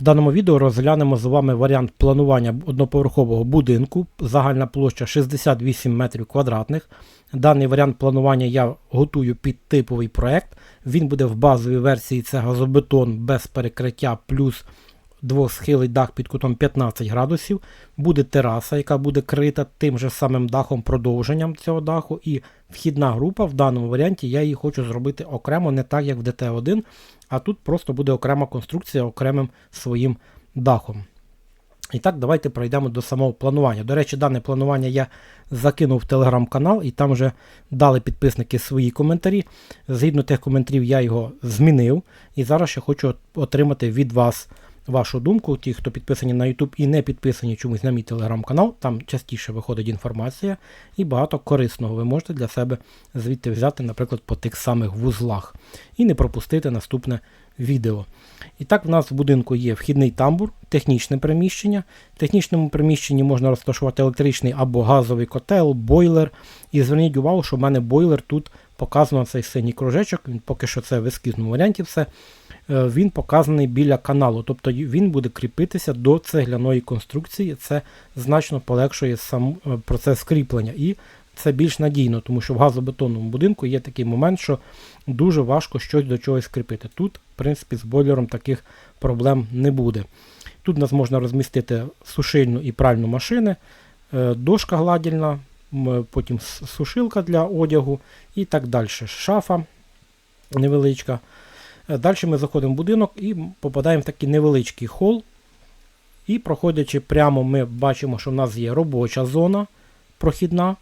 В даному відео розглянемо з вами варіант планування одноповерхового будинку. Загальна площа 68 метрів квадратних. Даний варіант планування я готую під типовий проект. Він буде в базовій версії це газобетон без перекриття плюс двосхилий дах під кутом 15 градусів. Буде тераса, яка буде крита тим же самим дахом продовженням цього даху. І вхідна група в даному варіанті я її хочу зробити окремо, не так як в ДТ1, а тут просто буде окрема конструкція окремим своїм дахом. І так, давайте пройдемо до самого планування. До речі, дане планування я закинув в телеграм-канал, і там вже дали підписники свої коментарі. Згідно тих коментарів, я його змінив. І зараз ще хочу отримати від вас вашу думку. Ті, хто підписані на YouTube і не підписані чомусь на мій телеграм-канал, там частіше виходить інформація і багато корисного ви можете для себе звідти взяти, наприклад, по тих самих вузлах. І не пропустити наступне відео. І так, в нас в будинку є вхідний тамбур, технічне приміщення. В технічному приміщенні можна розташувати електричний або газовий котел, бойлер. І зверніть увагу, що в мене бойлер тут показано цей синій кружечок, він поки що це в ескізному варіанті все. Е, він показаний біля каналу, тобто він буде кріпитися до цегляної конструкції. Це значно полегшує сам е, процес кріплення. І це більш надійно, тому що в газобетонному будинку є такий момент, що дуже важко щось до чогось кріпити. Тут, в принципі, з бойлером таких проблем не буде. Тут у нас можна розмістити сушильну і пральну машини, е, дошка гладільна, потім сушилка для одягу і так далі. Шафа невеличка. Е, далі ми заходимо в будинок і попадаємо в такий невеличкий хол. І проходячи прямо, ми бачимо, що в нас є робоча зона прохідна.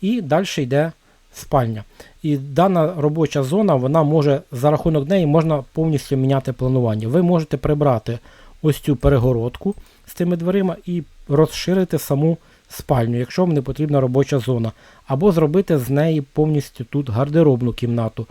І далі йде спальня. І дана робоча зона, вона може за рахунок неї можна повністю міняти планування. Ви можете прибрати ось цю перегородку з цими дверима і розширити саму спальню, якщо вам не потрібна робоча зона. Або зробити з неї повністю тут гардеробну кімнату.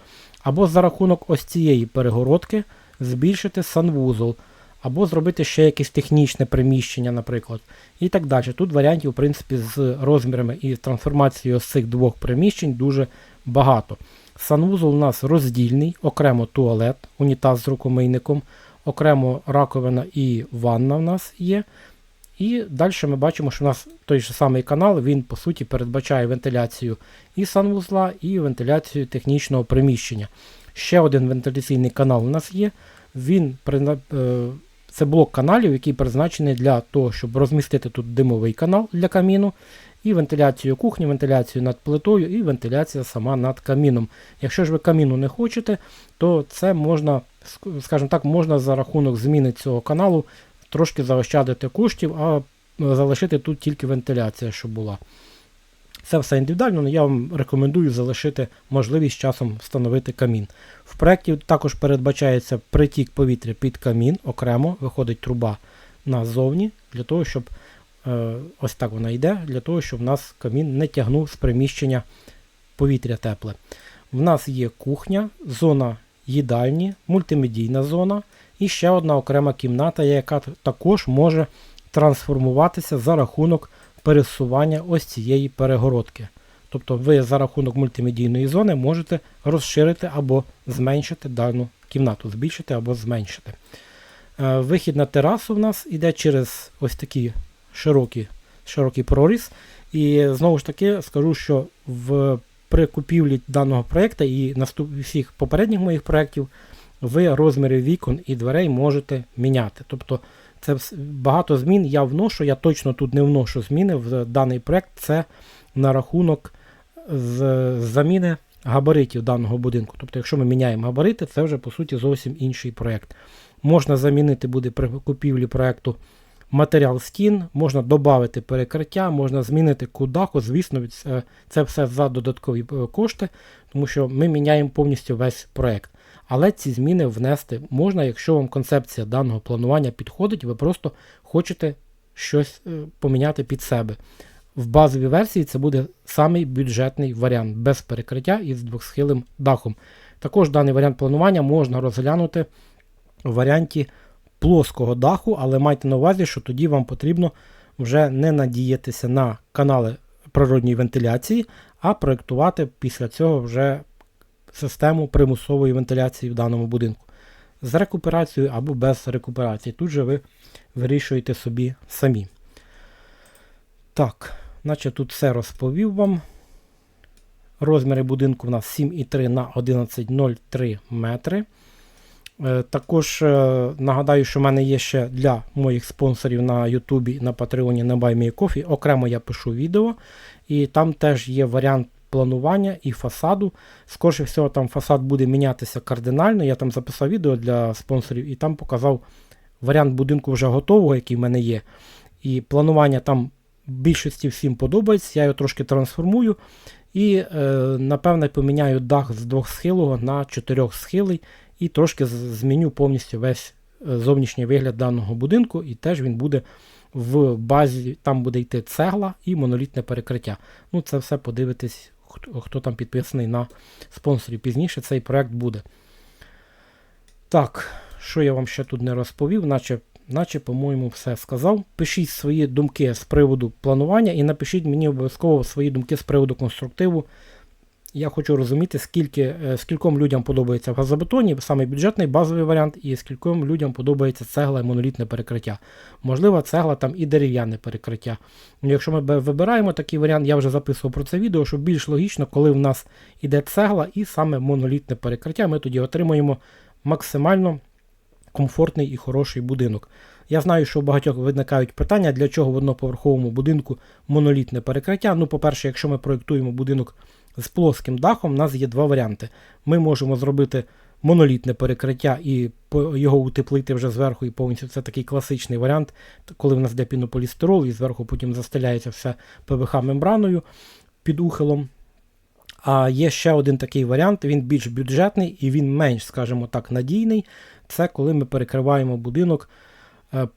Або за рахунок ось цієї перегородки збільшити санвузол, або зробити ще якесь технічне приміщення, наприклад. І так далі. Тут варіантів, в принципі, з розмірами і трансформацією з цих двох приміщень дуже багато. Санвузол у нас роздільний, окремо туалет, унітаз з рукомийником, окремо раковина і ванна у нас є. І далі ми бачимо, що у нас той же самий канал, він по суті передбачає вентиляцію і санвузла, і вентиляцію технічного приміщення. Ще один вентиляційний канал у нас є. Він е, Це блок каналів, який призначений для того, щоб розмістити тут димовий канал для каміну, і вентиляцію кухні, вентиляцію над плитою, і вентиляція сама над каміном. Якщо ж ви каміну не хочете, то це можна, скажімо так, можна за рахунок зміни цього каналу трошки заощадити коштів, а залишити тут тільки вентиляція, щоб була. Це все індивідуально, але я вам рекомендую залишити можливість часом встановити камін. В проєкті також передбачається притік повітря під камін, окремо виходить труба назовні, для того, щоб е, ось так вона йде, для того, щоб в нас камін не тягнув з приміщення повітря тепле. В нас є кухня, зона їдальні, мультимедійна зона. І ще одна окрема кімната, яка також може трансформуватися за рахунок пересування ось цієї перегородки. Тобто ви за рахунок мультимедійної зони можете розширити або зменшити дану кімнату, збільшити або зменшити. Е, вихід на терасу в нас йде через ось такий широкий широкий проріз. І знову ж таки скажу, що в, при купівлі даного проєкту і наступ, всіх попередніх моїх проєктів ви розміри вікон і дверей можете міняти. Тобто це багато змін я вношу, я точно тут не вношу зміни в даний проект. Це на рахунок з заміни габаритів даного будинку. Тобто, якщо ми міняємо габарити, це вже по суті зовсім інший проект. Можна замінити буде при купівлі проекту матеріал стін, можна додати перекриття, можна змінити кудаху. Звісно, це все за додаткові е, кошти, тому що ми міняємо повністю весь проект. Але ці зміни внести можна, якщо вам концепція даного планування підходить, ви просто хочете щось е, поміняти під себе. В базовій версії це буде самий бюджетний варіант без перекриття і з двохсхилим дахом. Також даний варіант планування можна розглянути в варіанті плоского даху, але майте на увазі, що тоді вам потрібно вже не надіятися на канали природньої вентиляції, а проєктувати після цього вже систему примусової вентиляції в даному будинку. з рекуперацією або без рекуперації. Тут же ви вирішуєте собі самі. Так, наче тут все розповів вам. Розміри будинку у нас 7,3 на 11,03 метри. Е, Також е, нагадаю, що в мене є ще для моїх спонсорів на Ютубі на Патреоні на BuyMeCoffee. Окремо я пишу відео, і там теж є варіант планування і фасаду. Скоріше всього, там фасад буде мінятися кардинально. Я там записав відео для спонсорів і там показав варіант будинку вже готового, який в мене є. І планування там більшості всім подобається. Я його трошки трансформую. І, е, напевне, поміняю дах з двохсхилого на чотирьохсхилий і трошки зміню повністю весь е, зовнішній вигляд даного будинку, і теж він буде в базі, там буде йти цегла і монолітне перекриття. Ну, це все подивитись, хто, хто там підписаний на спонсорів. Пізніше цей проект буде. Так, що я вам ще тут не розповів, наче, наче по-моєму, все сказав. Пишіть свої думки з приводу планування і напишіть мені обов'язково свої думки з приводу конструктиву. Я хочу розуміти, скільки, е, скільком людям подобається в газобетоні, саме бюджетний базовий варіант, і скільком людям подобається цегла і монолітне перекриття. Можливо, цегла там і дерев'яне перекриття. Ну, Якщо ми вибираємо такий варіант, я вже записував про це відео, що більш логічно, коли в нас іде цегла і саме монолітне перекриття, ми тоді отримуємо максимально комфортний і хороший будинок. Я знаю, що у багатьох виникають питання, для чого в одноповерховому будинку монолітне перекриття. Ну, по-перше, якщо ми проєктуємо будинок з плоским дахом, у нас є два варіанти. Ми можемо зробити монолітне перекриття і його утеплити вже зверху і повністю. Це такий класичний варіант, коли в нас йде пінополістирол і зверху потім застеляється все ПВХ-мембраною під ухилом. А є ще один такий варіант, він більш бюджетний і він менш, скажімо так, надійний. Це коли ми перекриваємо будинок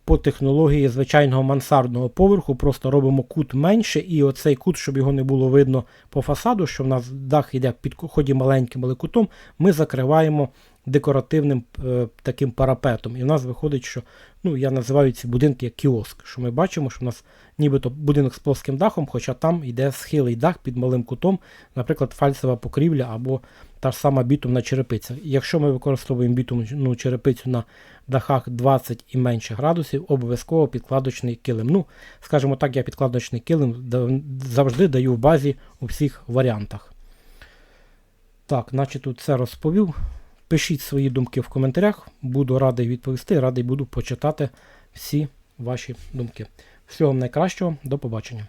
по технології звичайного мансардного поверху, просто робимо кут менше, і оцей кут, щоб його не було видно по фасаду, що в нас дах йде під ході маленьким але кутом, ми закриваємо декоративним е, таким парапетом. І в нас виходить, що ну, я називаю ці будинки як кіоск, що ми бачимо, що в нас нібито будинок з плоским дахом, хоча там йде схилий дах під малим кутом, наприклад, фальцева покрівля або та ж сама бітумна черепиця. Якщо ми використовуємо бітумну черепицю на дахах 20 і менше градусів, обов'язково підкладочний килим. Ну, скажімо так, я підкладочний килим завжди даю в базі у всіх варіантах. Так, наче тут все розповів. Пишіть свої думки в коментарях, буду радий відповісти, радий буду почитати всі ваші думки. Всього вам найкращого, до побачення.